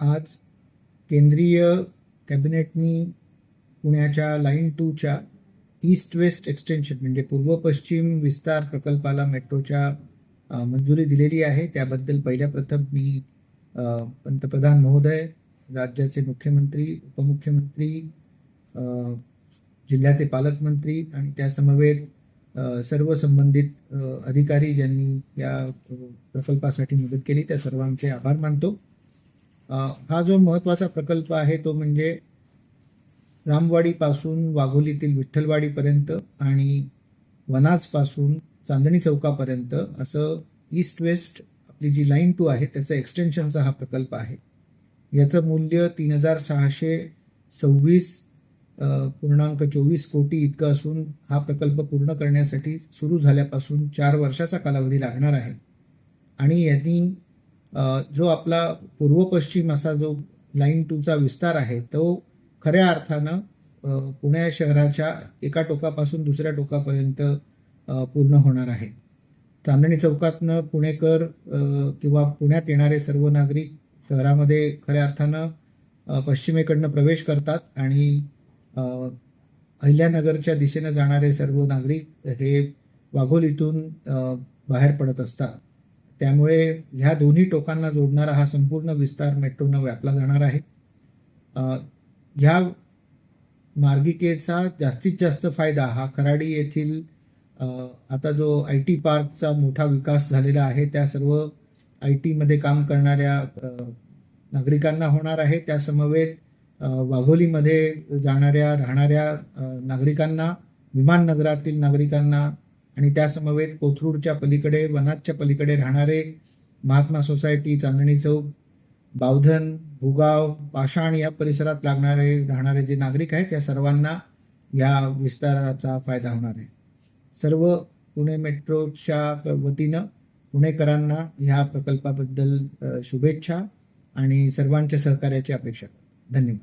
आज केंद्रीय कॅबिनेटनी पुण्याच्या लाईन टूच्या ईस्ट वेस्ट एक्सटेन्शन म्हणजे पूर्व पश्चिम विस्तार प्रकल्पाला मेट्रोच्या मंजुरी दिलेली आहे. त्याबद्दल पहिल्या प्रथम मी पंतप्रधान महोदय राज्याचे मुख्यमंत्री उपमुख्यमंत्री जिल्ह्याचे पालकमंत्री आणि त्यासमवेत सर्व संबंधित अधिकारी ज्यांनी या प्रकल्पासाठी मदत केली त्या सर्वांचे आभार मानतो. हा जो महत्त्वाचा प्रकल्प आहे तो म्हणजे रामवाडीपासून वाघोलीतील विठ्ठलवाडीपर्यंत आणि वनाजपासून चांदणी चौकापर्यंत असं ईस्ट वेस्ट आपली जी लाईन टू आहे त्याचं एक्सटेन्शनचा हा प्रकल्प आहे. याचं मूल्य तीन हजार सहाशे सव्वीस पूर्णांक चोवीस कोटी इतकं असून हा प्रकल्प पूर्ण करण्यासाठी सुरू झाल्यापासून चार वर्षाचा कालावधी लागणार आहे. आणि यांनी जो आपला पूर्व पश्चिम असा जो लाईन टूचा विस्तार आहे तो खऱ्या अर्थानं पुणे शहराच्या एका टोकापासून दुसऱ्या टोकापर्यंत पूर्ण होणार आहे. चांदणी चौकातनं पुणेकर किंवा पुण्यात येणारे सर्व नागरिक शहरामध्ये खऱ्या अर्थानं पश्चिमेकडनं प्रवेश करतात आणि अहिल्यानगरच्या दिशेनं जाणारे सर्व नागरिक हे वाघोलीतून बाहेर पडत असतात. त्यामुळे ह्या दोन्ही टोकांना जोडणारा हा संपूर्ण विस्तार मेट्रोनं व्यापला जाणार आहे. ह्या मार्गिकेचा जास्तीत जास्त फायदा हा खराडी येथील आता जो आय टी पार्कचा मोठा विकास झालेला आहे त्या सर्व आय टीमध्ये काम करणाऱ्या नागरिकांना होणार आहे. त्या समवेत वाघोलीमध्ये जाणाऱ्या राहणाऱ्या नागरिकांना विमान नगरातील नागरिकांना आणि त्यासमवेत कोथरूडच्या पलीकडे वनातच्या पलीकडे राहणारे महात्मा सोसायटी चांदणी चौक बावधन भुगाव पाषाण या परिसरात लागणारे राहणारे जे नागरिक आहेत त्या सर्वांना या विस्ताराचा फायदा होणार आहे. सर्व पुणे मेट्रोच्या वतीनं पुणेकरांना ह्या प्रकल्पाबद्दल शुभेच्छा आणि सर्वांच्या सहकार्याची अपेक्षा. धन्यवाद.